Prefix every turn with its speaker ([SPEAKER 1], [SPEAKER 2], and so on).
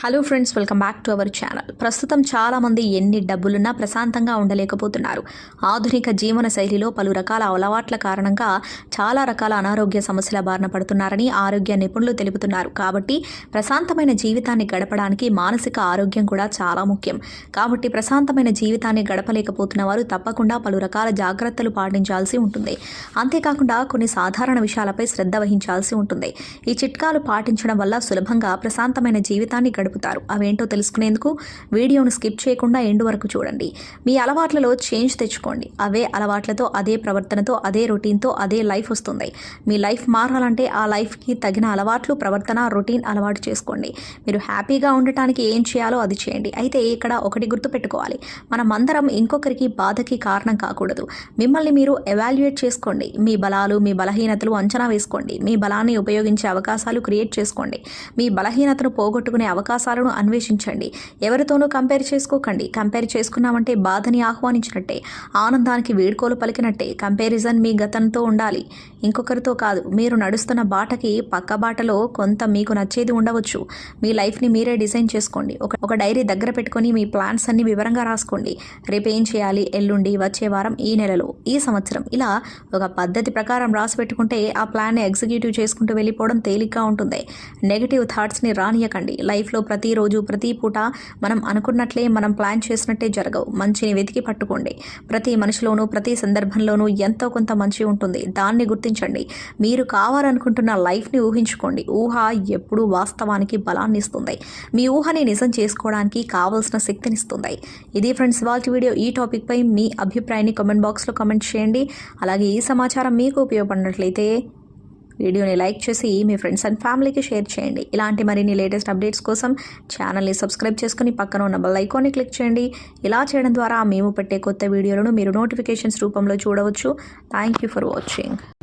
[SPEAKER 1] Hello friends welcome back to our channel ప్రస్తుతం చాలామంది ఎన్ని డబ్బులున్నా ప్రశాంతంగా ఉండలేకపోతున్నారు. ఆధునిక జీవన శైలిలో పలు రకాల అలవాట్ల కారణంగా చాలా రకాల అనారోగ్య సమస్యల బారిన పడుతున్నారని ఆరోగ్య నిపుణులు తెలుపుతున్నారు. కాబట్టి ప్రశాంతమైన జీవితాన్ని గడపడానికి మానసిక ఆరోగ్యం కూడా చాలా ముఖ్యం. కాబట్టి ప్రశాంతమైన జీవితాన్ని గడపలేకపోతున్న వారు తప్పకుండా పలు రకాల జాగ్రత్తలు పాటించాల్సి ఉంటుంది. అంతేకాకుండా కొన్ని సాధారణ విషయాలపై శ్రద్ధ వహించాల్సి ఉంటుంది. ఈ చిట్కాలు పాటించడం వల్ల సులభంగా ప్రశాంతమైన జీవితాన్ని గడుపుతారు. అవేంటో తెలుసుకునేందుకు వీడియోను స్కిప్ చేయకుండా ఎండు వరకు చూడండి. మీ అలవాట్లలో చేంజ్ తెచ్చుకోండి. అవే అలవాట్లతో అదే ప్రవర్తనతో అదే రొటీన్తో అదే లైఫ్ వస్తుంది. మీ లైఫ్ మారాలంటే ఆ లైఫ్కి తగిన అలవాట్లు ప్రవర్తన రొటీన్ అలవాటు చేసుకోండి. మీరు హ్యాపీగా ఉండటానికి ఏం చేయాలో అది చేయండి. అయితే ఇక్కడ ఒకటి గుర్తుపెట్టుకోవాలి మనం అందరం ఇంకొకరికి బాధకి కారణం కాకూడదు. మిమ్మల్ని మీరు ఎవాల్యుయేట్ చేసుకోండి. మీ బలాలు మీ బలహీనతలు అంచనా వేసుకోండి. మీ బలాన్ని ఉపయోగించే అవకాశాలు క్రియేట్ చేసుకోండి. మీ బలహీనతను పోగొట్టుకునే అవకాశం అవకాశాలను అన్వేషించండి. ఎవరితోనూ కంపేర్ చేసుకోకండి. కంపేర్ చేసుకున్నామంటే బాధని ఆహ్వానించినట్టే. ఆనందానికి వీడ్కోలు పలికినట్టే. కంపారిజన్ మీ గతంతో ఉండాలి. ఇంకొకరితో కాదు. మీరు నడుస్తున్న బాటకి పక్క బాటలో కొంత మీకు నచ్చేది ఉండవచ్చు. మీ లైఫ్ని మీరే డిజైన్ చేసుకోండి. ఒక ఒక డైరీ దగ్గర పెట్టుకొని మీ ప్లాన్స్ అన్ని వివరంగా రాసుకోండి. రేపు ఏం చేయాలి? ఎల్లుండి వచ్చే వారం ఈ నెలలో ఈ సంవత్సరం. ఇలా ఒక పద్ధతి ప్రకారం రాసి పెట్టుకుంటే ఆ ప్లాన్ని ఎగ్జిక్యూటివ్ చేసుకుంటూ వెళ్ళిపోవడం తేలిగ్గా ఉంటుంది. నెగిటివ్ థాట్స్ని రానియకండి. లైఫ్లో ప్రతిరోజు ప్రతి పూట మనం అనుకున్నట్లే మనం ప్లాన్ చేసినట్టే జరగవు. మంచిని వెతికి పట్టుకోండి. ప్రతి మనిషిలోనూ ప్రతి సందర్భంలోనూ ఎంతో కొంత మంచి ఉంటుంది. దాన్ని ఊహించండి. మీరు కావాలనుకుంటున్న లైఫ్ని ఊహించుకోండి. ఊహ ఎప్పుడూ వాస్తవానికి బలాన్ని ఇస్తుంది. మీ ఊహని నిజం చేసుకోవడానికి కావాల్సిన శక్తినిస్తుంది ఇది ఫ్రెండ్స్ వాళ్ళ వీడియో ఈ టాపిక్పై మీ అభిప్రాయాన్ని కామెంట్ బాక్స్లో కామెంట్ చేయండి. అలాగే ఈ సమాచారం మీకు ఉపయోగపడినట్లయితే వీడియోని లైక్ చేసి మీ ఫ్రెండ్స్ అండ్ ఫ్యామిలీకి షేర్ చేయండి. ఇలాంటి మరిన్ని లేటెస్ట్ అప్డేట్స్ కోసం ఛానల్ని సబ్స్క్రైబ్ చేసుకుని పక్కన ఉన్న బెల్ ఐకాన్ని క్లిక్ చేయండి. ఇలా చేయడం ద్వారా మేము పెట్టే కొత్త వీడియోలను మీరు నోటిఫికేషన్స్ రూపంలో చూడవచ్చు. Thank you for watching